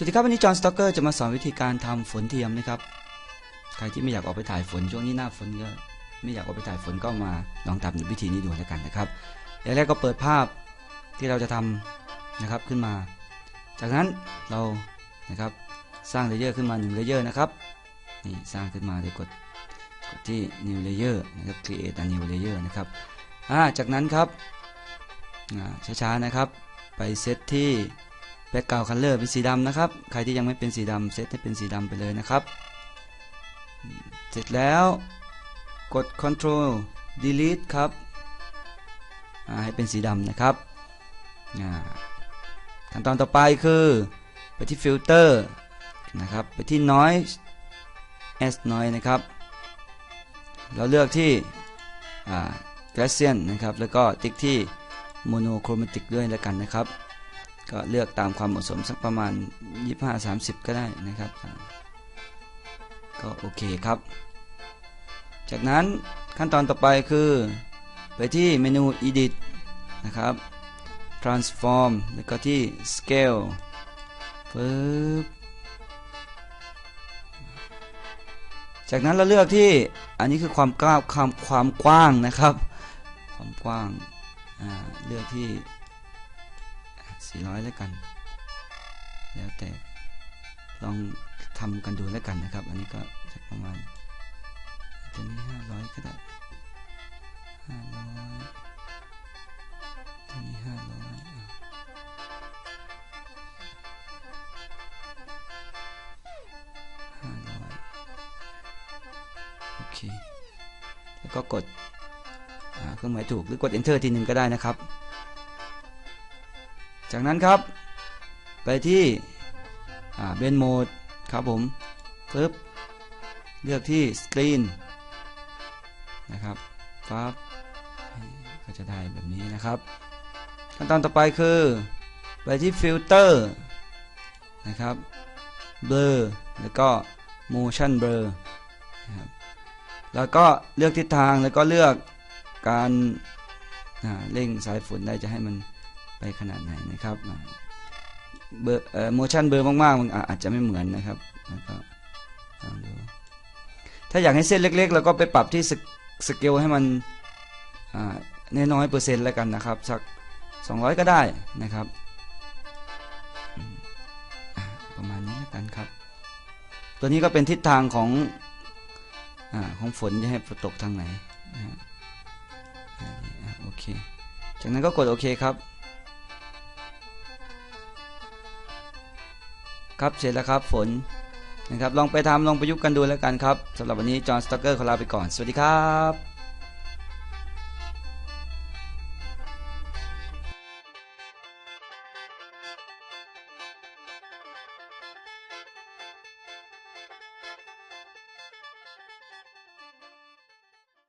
สวัสดีครับวันนี้จอห์นสต็อกเกอร์จะมาสอนวิธีการทำฝนเทียมนะครับ ใครที่ไม่อยากออกไปถ่ายฝนช่วงนี้หน้าฝนก็ไม่อยากออกไปถ่ายฝนก็มาลองทำวิธีนี้ดูแล้วกันนะครับอย่างแรกก็เปิดภาพที่เราจะทำนะครับขึ้นมา จากนั้นเรานะครับสร้างเลเยอร์ขึ้นมา1เลเยอร์นะครับนี่สร้างขึ้นมาโดยกดกดที่ new layer นะครับ create a new layer นะครับอ่าจากนั้นครับช้าๆนะครับไปเซตที่ แบ็กกราวคัลเลอร์เป็นสีดำนะครับ ใครที่ยังไม่เป็นสีดำเซตให้เป็นสีดำไปเลยนะครับ เสร็จแล้วกด Ctrl Delete ครับให้เป็นสีดำนะครับขั้นตอนต่อไปคือไปที่ฟิลเตอร์นะครับ ไปที่ Noise S Noise นะครับ เราเลือกที่ Gaussian นะครับ แล้วก็ติ๊กที่ Monochromatic ด้วยแล้วกันนะครับ ก็เลือกตามความเหมาะสมสักประมาณ 25-30 ก็ได้นะครับ ก็โอเคครับ จากนั้นขั้นตอนต่อไปคือ ไปที่เมนู Edit นะครับ Transform แล้วก็ที่ Scale ปึ๊บจากนั้นเราเลือกที่อันนี้คือความกว้างความความกว้างนะครับ ความกว้างเลือกที่ 400 แล้วกัน แล้วแต่ลองทำกันดูแล้วกันนะครับ อันนี้ก็จะประมาณตัวนี้ 500 ก็ได้ 500ตัวนี้ 500อะ500โอเคแล้วก็กดเครื่องหมายถูกหรือกด enter ทีหนึ่งก็ได้นะครับ จากนั้นครับ ไปที่เบนโหมดครับผมปึ๊บเลือกที่สกรีนนะครับปั๊บก็จะได้แบบนี้นะครับ ขั้นตอนต่อไปคือ ไปที่ฟิลเตอร์นะครับเบลอแล้วก็ motion blur นะครับแล้วก็เลือกทิศทางแล้วก็เลือกการเร่งสายฝนได้จะให้มัน ไปขนาดไหนนะครับเบอร์เอ่อโมชั่นเบอร์มากๆมันอาจจะไม่เหมือนนะครับแล้วก็ลองดูถ้าอยากให้เส้นเล็กๆเราก็ไปปรับที่สเกลให้มันน้อยเปอร์เซ็นต์แล้วกันนะครับ สัก 200 ก็ได้นะครับ ประมาณนี้แล้วกันครับ ตัวนี้ก็เป็นทิศทางของอของฝนจะให้ตกทางไหนโอเค จากนั้นก็กดโอเคครับ ครับเสร็จแล้วครับฝนนะครับลองไปทำลองประยุกต์กันดูแล้วกันครับสำหรับวันนี้จอห์นสต็อกเกอร์ขอลาไปก่อน สวัสดีครับ